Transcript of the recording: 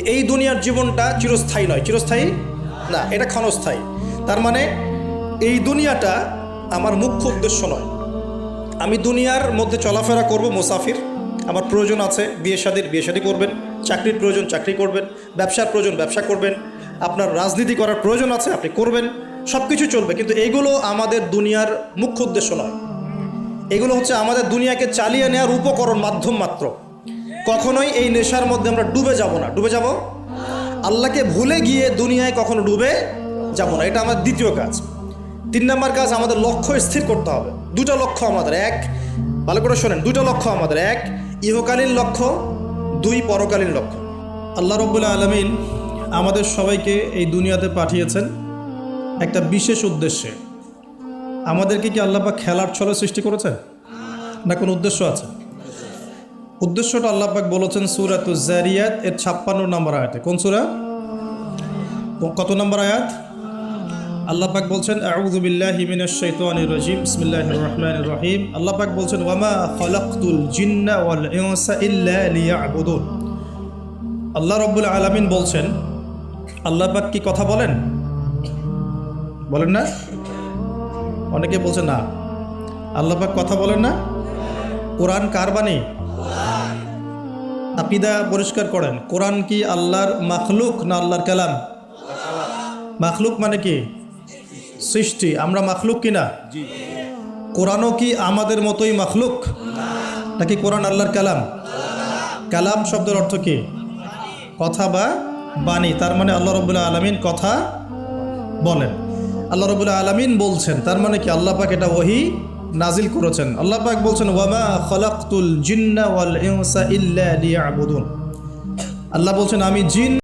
এই দুনিয়ার জীবনটা চিরস্থায়ী নয়। চিরস্থায়ী? না, এটা ক্ষণস্থায়ী। তার মানে এই দুনিয়াটা আমার মুখ্য উদ্দেশ্য নয়। আমি দুনিয়ার মধ্যে চলাফেরা করব মুসাফির। আমার প্রয়োজন আছে বিয়ে শাদির, বিয়ে শাদি করবেন। চাকরির প্রয়োজন, চাকরি করবেন। ব্যবসার প্রয়োজন, ব্যবসা করবেন। আপনার রাজনীতি করার প্রয়োজন আছে, আপনি করবেন। সব কিছু চলবে, কিন্তু এগুলো আমাদের দুনিয়ার মুখ্য উদ্দেশ্য নয়। এগুলো হচ্ছে আমাদের দুনিয়াকে চালিয়ে নেওয়ার উপকরণ, মাধ্যম মাত্র। কখনোই এই নেশার মধ্যে আমরা ডুবে যাব না। ডুবে যাব? আল্লাহকে ভুলে গিয়ে দুনিয়ায় কখনো ডুবে যাব না। এটা আমার দ্বিতীয় কাজ। তিন নম্বর কাজ, আমাদের লক্ষ্য স্থির করতে হবে। দুটো লক্ষ্য আমাদের। এক, ভালো করে শোনেন, দুটো লক্ষ্য আমাদের। এক, ইহকালীন লক্ষ্য, দুই, পরকালীন লক্ষ্য। আল্লাহ রব্বুল্লা আলমিন আমাদের সবাইকে এই দুনিয়াতে পাঠিয়েছেন একটা বিশেষ উদ্দেশ্যে। আমাদেরকে কি আল্লাপাক খেলার ছলে সৃষ্টি করেছেন? না কোনো উদ্দেশ্য আছে? উদ্দেশ্যটা আল্লাপাক বলেছেন সুরাত জারিয়াত, এর ছাপ্পান্ন নম্বর আয়াতে। কোন সুরা? কত নম্বর আয়াত? আল্লাহ পাক বলছেন, আউযু বিল্লাহি মিনাশ শাইতানির রাজিম, বিসমিল্লাহির রহিম। আল্লাপাক বলছেন, ওয়ামা খালাকতুল জিন্না ওয়াল ইনসা ইল্লা লিয়াবুদুন। আল্লাহ রাব্বুল আলামিন বলছেন, আল্লাহ পাক কি কথা বলেন? বলেন না? অনেকে বলছে না। আল্লাহ পাক কথা বলেন না? কোরআন কার বাণী? আকিদা পরিষ্কার করেন, কোরআন কি আল্লাহর মাখলুক না আল্লাহর কালাম? মাখলুক মানে কি? সৃষ্টি। আমরা মাখলুক কিনা কোরআনও কি আমাদের মতোই মাখলুক? নাকি কোরআন আল্লাহর কালাম? কালাম শব্দের অর্থ কি? কথা বা বাণী। তার মানে আল্লাহ রবুল্লাহ আলমিন কথা বলেন। আল্লাহ রবুল্লাহ আলমিন বলছেন, তার মানে কি? আল্লাহ পাক এটা ওহি নাজিল করেছেন। আল্লাহ পাক বলছেন, ওয়ামা খলাকুল জিন্না ওয়াল ইউসা ইল্লা লিয়াবুদুন। আল্লাহ বলছেন, আমি জিন